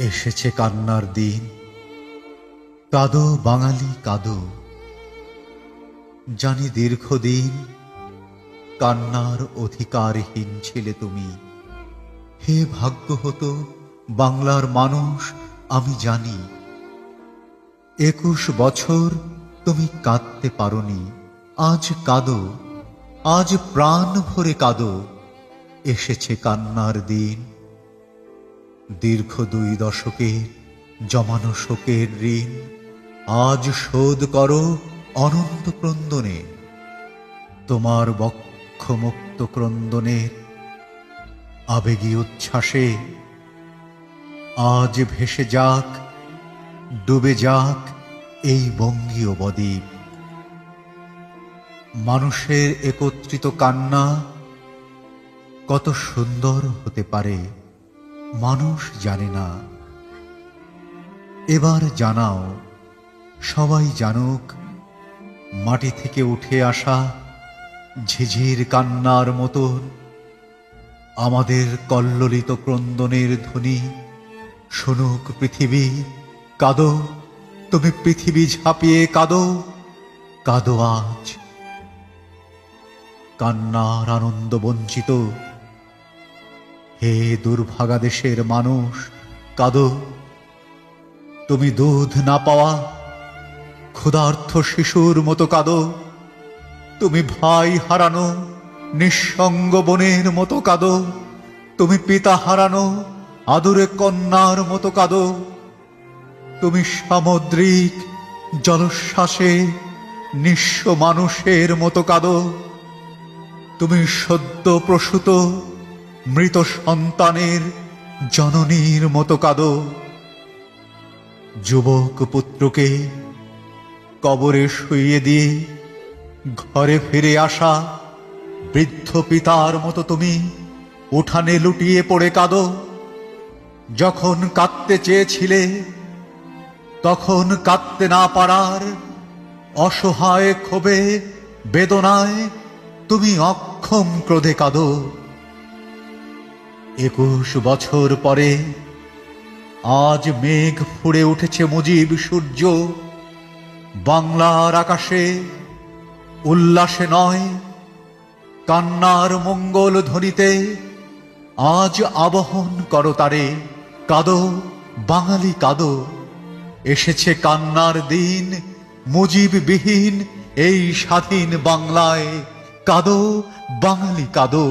এসেছে কান্নার দিন। কাদো বাঙালি, কাদো। জানি দীর্ঘদিন কান্নার অধিকারহীন ছিলে তুমি। হে ভাগ্য হতো বাংলার মানুষ, আমি জানি একুশ বছর তুমি কাঁদতে পারোনি। আজ কাঁদো, আজ প্রাণ ভরে কাঁদো। এসেছে কান্নার দিন। দীর্ঘ দুই দশকে জমানো শোকের ঋণ, আজ শোধ করো অনন্ত ক্রন্দনে। তোমার বক্ষমুক্ত ক্রন্দনের আবেগী উচ্ছ্বাসে আজ ভেসে যাক, ডুবে যাক এই বঙ্গীয় বদ্বীপ। মানুষের একত্রিত কান্না কত সুন্দর হতে পারে। মানুষ জানে না। এবার জানাও, সবাই জানুক, মাটি থেকে উঠে আসা ঝিঝির কান্নার মতন আমাদের কল্লোলিত ক্রন্দনের ধ্বনি। শুনুক পৃথিবী, কাদো, তুমি পৃথিবী ঝাঁপিয়ে কাদো কাদো আজ। কান্নার আনন্দ বঞ্চিত হে দুর্ভাগা দেশের মানুষ, কাদো। তুমি দুধ না পাওয়া ক্ষুধার্থ শিশুর মতো কাদো। তুমি ভাই হারানো, নিঃসঙ্গ বনের মতো কাদো। তুমি পিতা হারানো, আদুরে কন্যার মতো কাদো। তুমি সামুদ্রিক জলশ্বাসে নিঃস্ব মানুষের মতো কাদো। তুমি সদ্য প্রসূত মৃত সন্তানের জননীর মতো কাদো। যুবক পুত্রকে কবরে শুইয়ে দিয়ে ঘরে ফিরে আসা বৃদ্ধ পিতার মতো তুমি উঠানে লুটিয়ে পড়ে কাঁদো। যখন কাঁদতে চেয়েছিলে, তখন কাঁদতে না পারার অসহায় ক্ষোভে, বেদনায় তুমি অক্ষম ক্রোধে কাঁদো। একুশ বছর পরে আজ মেঘ ফুড়ে উঠেছে মুজিব সূর্য। বাংলার আকাশে উল্লাসে নয়, কান্নার মঙ্গল ধ্বনিতে আজ আবহন করো তারে, কাদো, বাঙালি কাদো। এসেছে কান্নার দিন মুজিববিহীন এই স্বাধীন বাংলায় কাদো, বাঙালি কাদো।